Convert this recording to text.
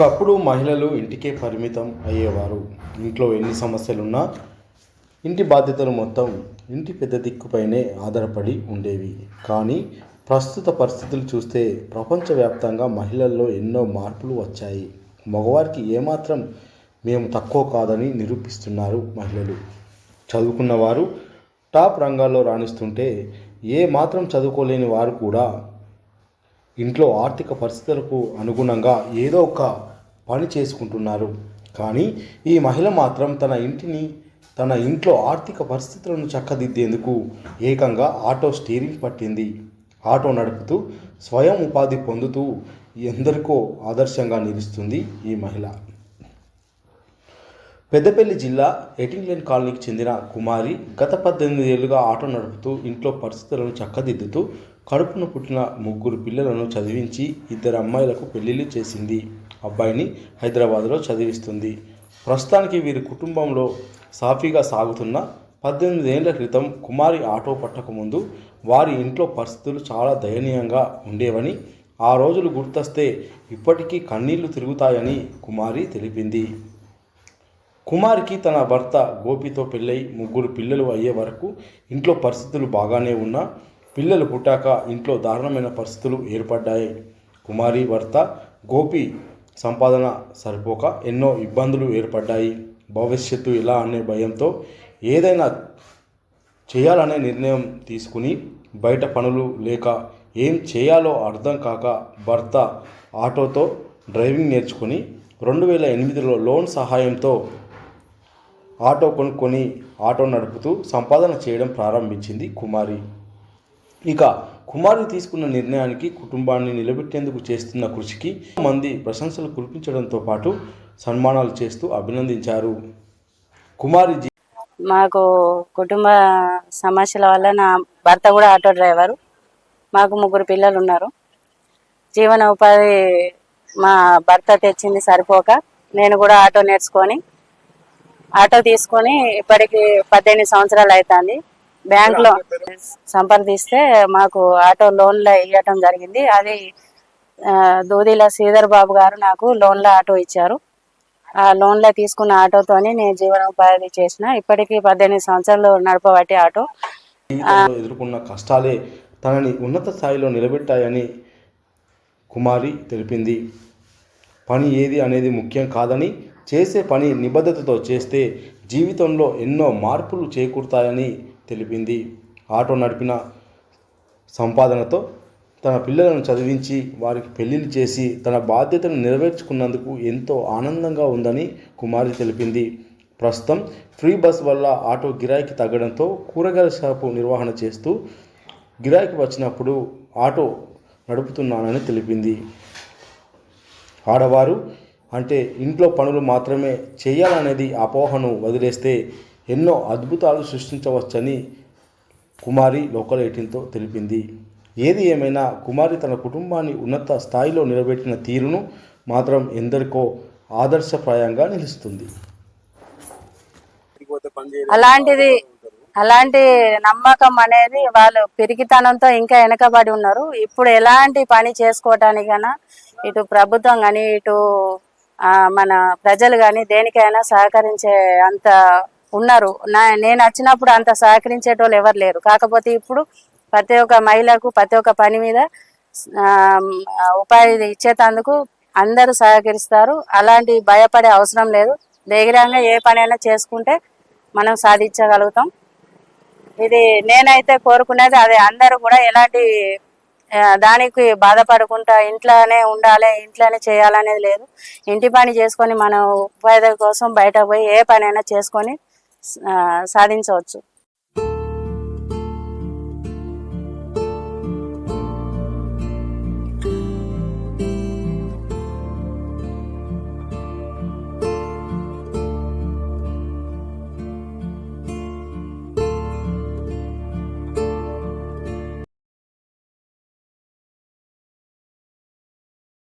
ఒకప్పుడు మహిళలు ఇంటికే పరిమితం అయ్యేవారు. ఇంట్లో ఎన్ని సమస్యలున్నా ఇంటి బాధ్యతలు మొత్తం ఇంటి పెద్ద దిక్కుపైనే ఆధారపడి ఉండేవి. కానీ ప్రస్తుత పరిస్థితులు చూస్తే ప్రపంచవ్యాప్తంగా మహిళల్లో ఎన్నో మార్పులు వచ్చాయి. మగవారికి ఏమాత్రం మేము తక్కువ కాదని నిరూపిస్తున్నారు మహిళలు. చదువుకున్నవారు టాప్ రంగాల్లో రాణిస్తుంటే ఏ మాత్రం చదువుకోలేని వారు కూడా ఇంట్లో ఆర్థిక పరిస్థితులకు అనుగుణంగా ఏదో ఒక పని చేసుకుంటున్నారు. కానీ ఈ మహిళ మాత్రం తన ఇంటిని తన ఇంట్లో ఆర్థిక పరిస్థితులను చక్కదిద్దేందుకు ఏకంగా ఆటో స్టీరింగ్ పట్టింది. ఆటో నడుపుతూ స్వయం ఉపాధి పొందుతూ ఎందరికో ఆదర్శంగా నిలుస్తుంది ఈ మహిళ. పెద్దపల్లి జిల్లా ఎటింగ్లెన్ కాలనీకి చెందిన కుమారి గత పద్దెనిమిది ఏళ్ళుగా ఆటో నడుపుతూ ఇంట్లో పరిస్థితులను చక్కదిద్దుతూ కడుపున పుట్టిన ముగ్గురు పిల్లలను చదివించి ఇద్దరు అమ్మాయిలకు పెళ్ళిళ్ళు చేసింది. అబ్బాయిని హైదరాబాద్లో చదివిస్తుంది. ప్రస్తుతానికి వీరి కుటుంబంలో సాఫీగా సాగుతున్న పద్దెనిమిది ఏళ్ళ క్రితం కుమారి ఆటో పట్టకముందు వారి ఇంట్లో పరిస్థితులు చాలా దయనీయంగా ఉండేవని ఆ రోజులు గుర్తొస్తే ఇప్పటికీ కన్నీళ్ళు తిరుగుతాయని కుమారి తెలిపింది. కుమారికి తన భర్త గోపితో పెళ్ళై ముగ్గురు పిల్లలు అయ్యే వరకు ఇంట్లో పరిస్థితులు బాగానే ఉన్నా పిల్లలు పుట్టాక ఇంట్లో దారుణమైన పరిస్థితులు ఏర్పడ్డాయి. కుమారి భర్త గోపి సంపాదన సరిపోక ఎన్నో ఇబ్బందులు ఏర్పడ్డాయి. భవిష్యత్తు ఎలా అనే భయంతో ఏదైనా చేయాలనే నిర్ణయం తీసుకుని బయట పనులు లేక ఏం చేయాలో అర్థం కాక భర్త ఆటోతో డ్రైవింగ్ నేర్చుకుని రెండు వేల ఎనిమిదిలో లోన్ సహాయంతో ఆటో కొనుక్కొని ఆటో నడుపుతూ సంపాదన చేయడం ప్రారంభించింది కుమారి. ఇక కుమారి తీసుకున్న నిర్ణయానికి కుటుంబాన్ని నిలబెట్టేందుకు చేస్తున్న కృషికి మంది ప్రశంసలు కురిపించడంతో పాటు సన్మానాలు చేస్తూ అభినందించారు. కుమారి మాకు కుటుంబ సమస్యల వల్ల నా భర్త కూడా ఆటో డ్రైవరు. మాకు ముగ్గురు పిల్లలు ఉన్నారు. జీవన ఉపాధి మా భర్త తెచ్చింది సరిపోక నేను కూడా ఆటో నేర్చుకొని ఆటో తీసుకొని ఇప్పటికి పద్దెనిమిది సంవత్సరాలు అవుతుంది. బ్యాంక్లో సంప్రదిస్తే మాకు ఆటో లోన్లో ఇవ్వటం జరిగింది. అది దూదిల శ్రీధర్ బాబు గారు నాకు లోన్లో ఆటో ఇచ్చారు. ఆ లోన్లో తీసుకున్న ఆటోతోని నేను జీవనోపాధి చేసిన. ఇప్పటికీ పద్దెనిమిది సంవత్సరాలు నడపబట్టి ఆటో. ఎదుర్కొన్న కష్టాలే తనని ఉన్నత స్థాయిలో నిలబెట్టాయని కుమారి తెలిపింది. పని ఏది అనేది ముఖ్యం కాదని చేసే పని నిబద్ధతతో చేస్తే జీవితంలో ఎన్నో మార్పులు చేకూరుతాయని తెలిపింది. ఆటో నడిపిన సంపాదనతో తన పిల్లలను చదివించి వారికి పెళ్ళిళ్ళు చేసి తన బాధ్యతను నెరవేర్చుకున్నందుకు ఎంతో ఆనందంగా ఉందని కుమారి తెలిపింది. ప్రస్తుతం ఫ్రీ బస్ వల్ల ఆటో గిరాకీ తగ్గడంతో కూరగాయల షాపు నిర్వహణ చేస్తూ గిరాకీ వచ్చినప్పుడు ఆటో నడుపుతున్నానని తెలిపింది. ఆడవారు అంటే ఇంట్లో పనులు మాత్రమే చేయాలనేది అపోహను వదిలేస్తే ఎన్నో అద్భుతాలు సృష్టించవచ్చని కుమారి లోకల్ ఎయిటీన్తో తెలిపింది. ఏది ఏమైనా కుమారి తన కుటుంబాన్ని ఉన్నత స్థాయిలో నిలబెట్టిన తీరును మాత్రం ఎందరికో ఆదర్శప్రాయంగా నిలుస్తుంది. అలాంటిది అలాంటి నమ్మకం అనేది వాళ్ళు పెరిగితనంతో ఇంకా వెనకబడి ఉన్నారు. ఇప్పుడు ఎలాంటి పని చేసుకోవటానికైనా ఇటు ప్రభుత్వం కానీ ఇటు మన ప్రజలు కానీ దేనికైనా సహకరించే అంత ఉన్నారు. నా నేను వచ్చినప్పుడు అంత సహకరించేటోళ్ళు ఎవరు లేరు. కాకపోతే ఇప్పుడు ప్రతి ఒక్క మహిళకు ప్రతి ఒక్క పని మీద ఉపాధి ఇచ్చేటందుకు అందరూ సహకరిస్తారు. అలాంటి భయపడే అవసరం లేదు. ధైర్యంగా ఏ పనైనా చేసుకుంటే మనం సాధించగలుగుతాం. ఇది నేనైతే కోరుకునేది అదే. అందరూ కూడా ఎలాంటి దానికి బాధపడకుండా ఇంట్లోనే ఉండాలి ఇంట్లోనే చేయాలనేది లేదు. ఇంటి పని చేసుకొని మనం ఉపాధి కోసం బయటకు పోయి ఏ పనైనా చేసుకొని సాధించవచ్చు.